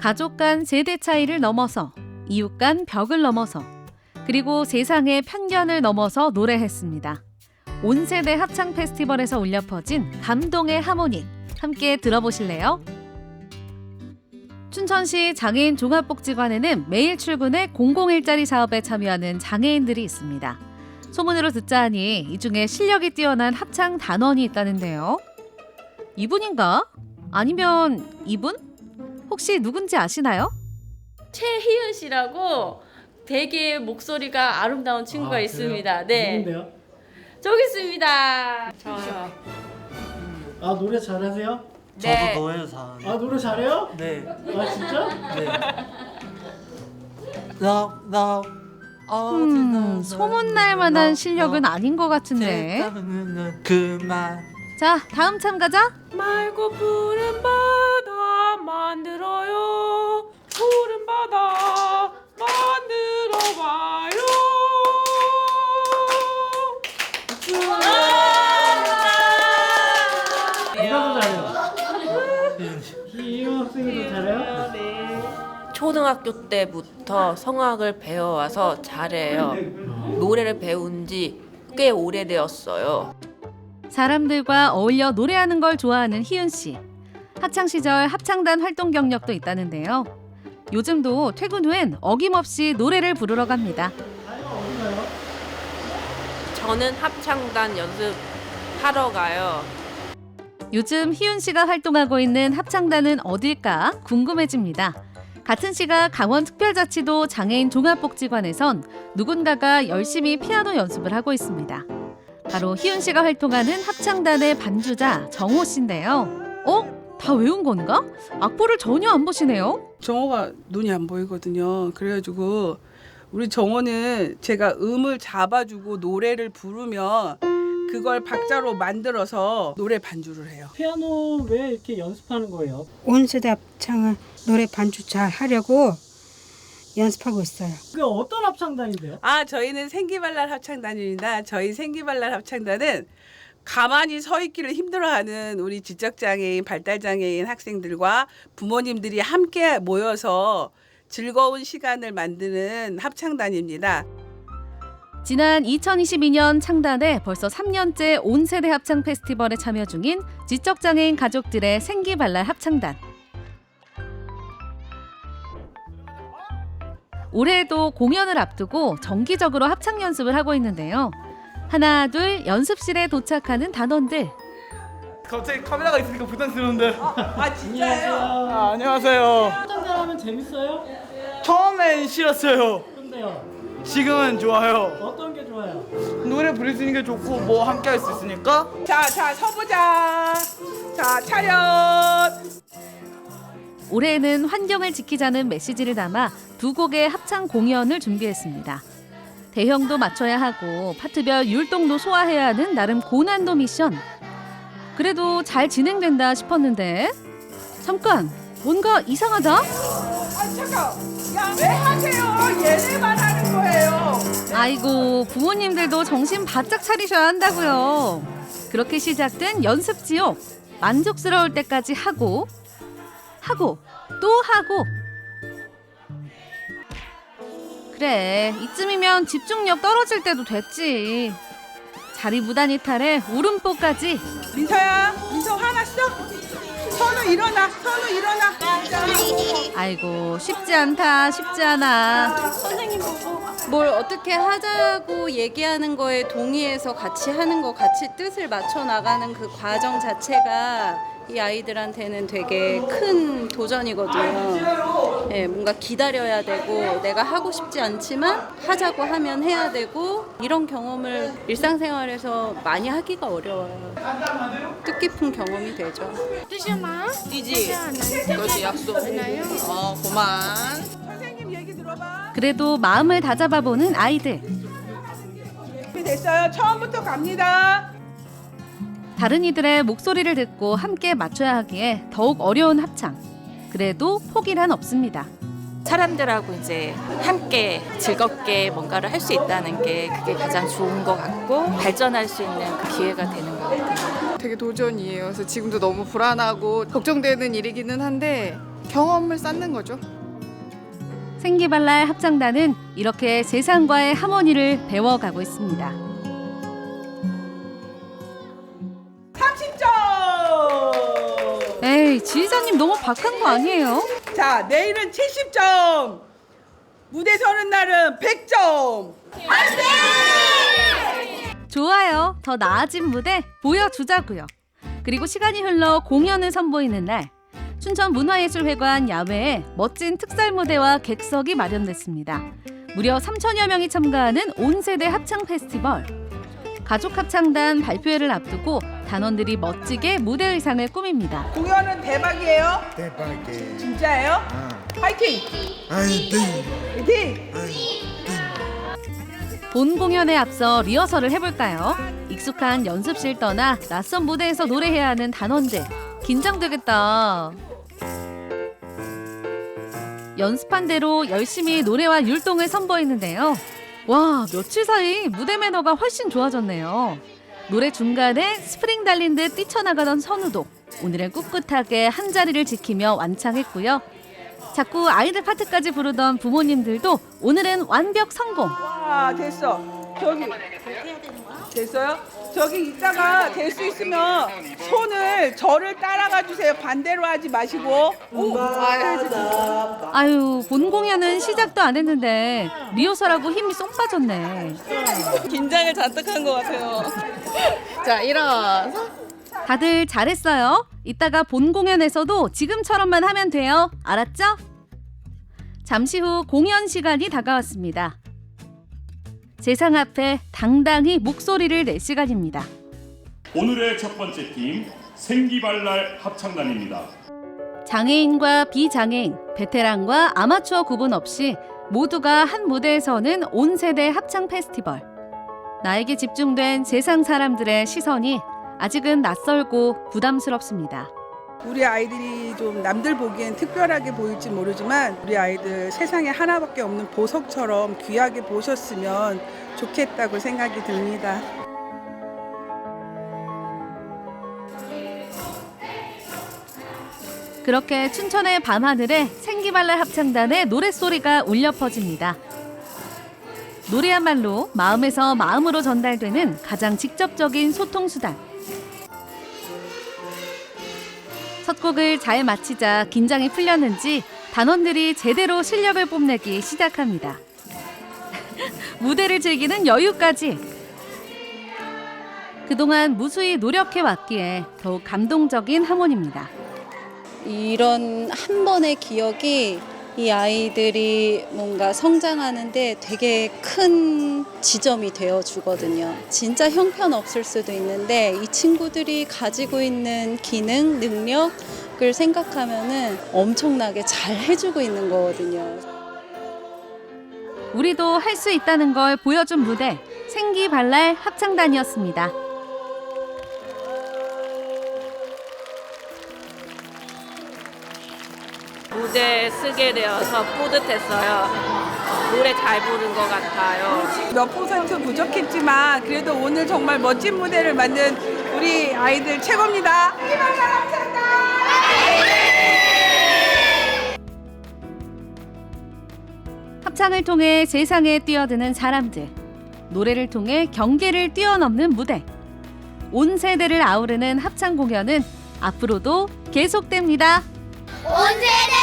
가족 간 세대 차이를 넘어서 이웃 간 벽을 넘어서 그리고 세상의 편견을 넘어서 노래했습니다. 온 세대 합창 페스티벌에서 울려 퍼진 감동의 하모니 함께 들어보실래요? 춘천시 장애인 종합복지관에는 매일 출근해 공공 일자리 사업에 참여하는 장애인들이 있습니다. 소문으로 듣자 하니 이 중에 실력이 뛰어난 합창 단원이 있다는데요. 이분인가? 아니면 이분? 혹시 누군지 아시나요? 최희은 씨라고 되게 목소리가 아름다운 친구가 아, 있습니다. 네. 누군데요? 저기 있습니다. 저요. 아 노래 잘하세요? 네. 저도 노래 잘하는데. 아 노래 잘해요? 네. 아 진짜? 네. 나, 나, 음, 소문날 만한 실력은 아닌 것 같은데. 그만. 자, 다음 참가자. 맑고 푸른 바다 만들어요 푸른 바다 만들어 봐요 잘해요? 학생이 더 잘해요? 초등학교 때부터 성악을 배워와서 잘해요 노래를 배운 지 꽤 오래되었어요 사람들과 어울려 노래하는 걸 좋아하는 희은 씨. 학창 시절 합창단 활동 경력도 있다는데요. 요즘도 퇴근 후엔 어김없이 노래를 부르러 갑니다. 저는 합창단 연습하러 가요 요즘 희은 씨가 활동하고 있는 합창단은 어딜까 궁금해집니다. 같은 시각 강원특별자치도 장애인 종합복지관에선 누군가가 열심히 피아노 연습을 하고 있습니다. 바로 희은 씨가 활동하는 합창단의 반주자 정호 씨인데요. 어? 다 외운 건가? 악보를 전혀 안 보시네요. 정호가 눈이 안 보이거든요. 그래가지고 우리 정호는 제가 음을 잡아주고 노래를 부르면 그걸 박자로 만들어서 노래 반주를 해요. 피아노 왜 이렇게 연습하는 거예요? 온세대 합창을 노래 반주 잘 하려고 연습하고 있어요. 그 어떤 합창단인데요? 아 저희는 생기발랄 합창단입니다. 저희 생기발랄 합창단은 가만히 서 있기를 힘들어하는 우리 지적장애인, 발달장애인 학생들과 부모님들이 함께 모여서 즐거운 시간을 만드는 합창단입니다. 지난 2022년 창단해 벌써 3년째 온 세대 합창 페스티벌에 참여 중인 지적장애인 가족들의 생기발랄 합창단. 올해도 공연을 앞두고 정기적으로 합창 연습을 하고 있는데요. 하나, 둘 연습실에 도착하는 단원들. 갑자기 카메라가 있으니까 부담스러운데. 아 진짜요? 아, 안녕하세요. 합창단 하면 재밌어요? 처음엔 싫었어요. 근데요 지금은 좋아요. 어떤 게 좋아요? 노래 부를 수 있는 게 좋고 뭐 함께 할 수 있으니까. 자, 자, 서보자. 자, 차렷. 올해는 환경을 지키자는 메시지를 담아 두 곡의 합창 공연을 준비했습니다. 대형도 맞춰야 하고 파트별 율동도 소화해야 하는 나름 고난도 미션. 그래도 잘 진행된다 싶었는데 잠깐 뭔가 이상하다? 아, 잠깐. 야, 왜 하세요? 얘네만 하는 거예요. 아이고 부모님들도 정신 바짝 차리셔야 한다고요. 그렇게 시작된 연습 지옥 만족스러울 때까지 하고 하고 또 하고 그래 이쯤이면 집중력 떨어질 때도 됐지 자리 무단 이탈에 울음보까지 민서야, 민서 화났어? 선우 일어나, 선우 일어나. 아이고 쉽지 않다 쉽지 않아 선생님 보고 뭘 어떻게 하자고 얘기하는 거에 동의해서 같이 하는 거 같이 뜻을 맞춰 나가는 그 과정 자체가 이 아이들한테는 되게 큰 도전이거든요. 예, 뭔가 기다려야 되고 내가 하고 싶지 않지만 하자고 하면 해야 되고 이런 경험을 일상생활에서 많이 하기가 어려워요. 뜻깊은 경험이 되죠. 뛰지 그것이 약속 어 고만 선생님 얘기 들어봐. 그래도 마음을 다잡아보는 아이들 됐어요. 처음부터 갑니다. 다른 이들의 목소리를 듣고 함께 맞춰야 하기에 더욱 어려운 합창. 그래도 포기란 없습니다. 사람들하고 이제 함께 즐겁게 뭔가를 할 수 있다는 게 그게 가장 좋은 것 같고 발전할 수 있는 그 기회가 되는 것 같아요. 되게 도전이에요. 그래서 지금도 너무 불안하고 걱정되는 일이기는 한데 경험을 쌓는 거죠. 생기발랄 합창단은 이렇게 세상과의 하모니를 배워가고 있습니다. 에이, 지휘자님 너무 박한 거 아니에요? 자, 내일은 70점! 무대 서는 날은 100점! 좋아요. 더 나아진 무대 보여주자고요. 그리고 시간이 흘러 공연을 선보이는 날 춘천 문화예술회관 야외에 멋진 특설 무대와 객석이 마련됐습니다. 무려 3천여 명이 참가하는 온 세대 합창 페스티벌. 가족 합창단 발표회를 앞두고 단원들이 멋지게 무대 의상을 꾸밉니다. 공연은 대박이에요? 대박이. 진짜예요? 화이팅! 아이들. 화이팅! 본 공연에 앞서 리허설을 해볼까요? 익숙한 연습실 떠나 낯선 무대에서 노래해야 하는 단원들 긴장되겠다. 연습한 대로 열심히 노래와 율동을 선보이는데요. 와 며칠 사이 무대 매너가 훨씬 좋아졌네요. 노래 중간에 스프링 달린 듯 뛰쳐나가던 선우도 오늘은 꿋꿋하게 한 자리를 지키며 완창했고요. 자꾸 아이들 파트까지 부르던 부모님들도 오늘은 완벽 성공. 와, 됐어. 저기. 됐어요? 저기 이따가 될 수 있으면 손을 저를 따라가 주세요. 반대로 하지 마시고. 오, 아, 아유, 본 공연은 시작도 안 했는데 리허설하고 힘이 쏙 빠졌네. 긴장을 잔뜩 한 것 같아요. 자, 일어서. 다들 잘했어요. 이따가 본 공연에서도 지금처럼만 하면 돼요. 알았죠? 잠시 후 공연 시간이 다가왔습니다. 세상 앞에 당당히 목소리를 낼 시간입니다. 오늘의 첫 번째 팀 생기발랄 합창단입니다. 장애인과 비장애인, 베테랑과 아마추어 구분 없이 모두가 한 무대에 서는 온 세대 합창 페스티벌. 나에게 집중된 세상 사람들의 시선이 아직은 낯설고 부담스럽습니다. 우리 아이들이 좀 남들 보기엔 특별하게 보일지 모르지만 우리 아이들 세상에 하나밖에 없는 보석처럼 귀하게 보셨으면 좋겠다고 생각이 듭니다. 그렇게 춘천의 밤하늘에 생기발랄 합창단의 노랫소리가 울려 퍼집니다. 노래야말로 마음에서 마음으로 전달되는 가장 직접적인 소통수단. 첫 곡을 잘 마치자 긴장이 풀렸는지 단원들이 제대로 실력을 뽐내기 시작합니다. 무대를 즐기는 여유까지. 그동안 무수히 노력해 왔기에 더욱 감동적인 하모니입니다. 이런 한 번의 기억이 이 아이들이 뭔가 성장하는데 되게 큰 지점이 되어 주거든요. 진짜 형편없을 수도 있는데 이 친구들이 가지고 있는 기능, 능력을 생각하면은 엄청나게 잘 해주고 있는 거거든요. 우리도 할 수 있다는 걸 보여준 무대 생기발랄 합창단이었습니다. 무대에 쓰게 되어서 뿌듯했어요. 노래 잘 부른 것 같아요. 몇 퍼센트 부족했지만 그래도 오늘 정말 멋진 무대를 만든 우리 아이들 최고입니다. 합창을 통해 세상에 뛰어드는 사람들, 노래를 통해 경계를 뛰어넘는 무대. 온 세대를 아우르는 합창 공연은 앞으로도 계속됩니다. 온 세대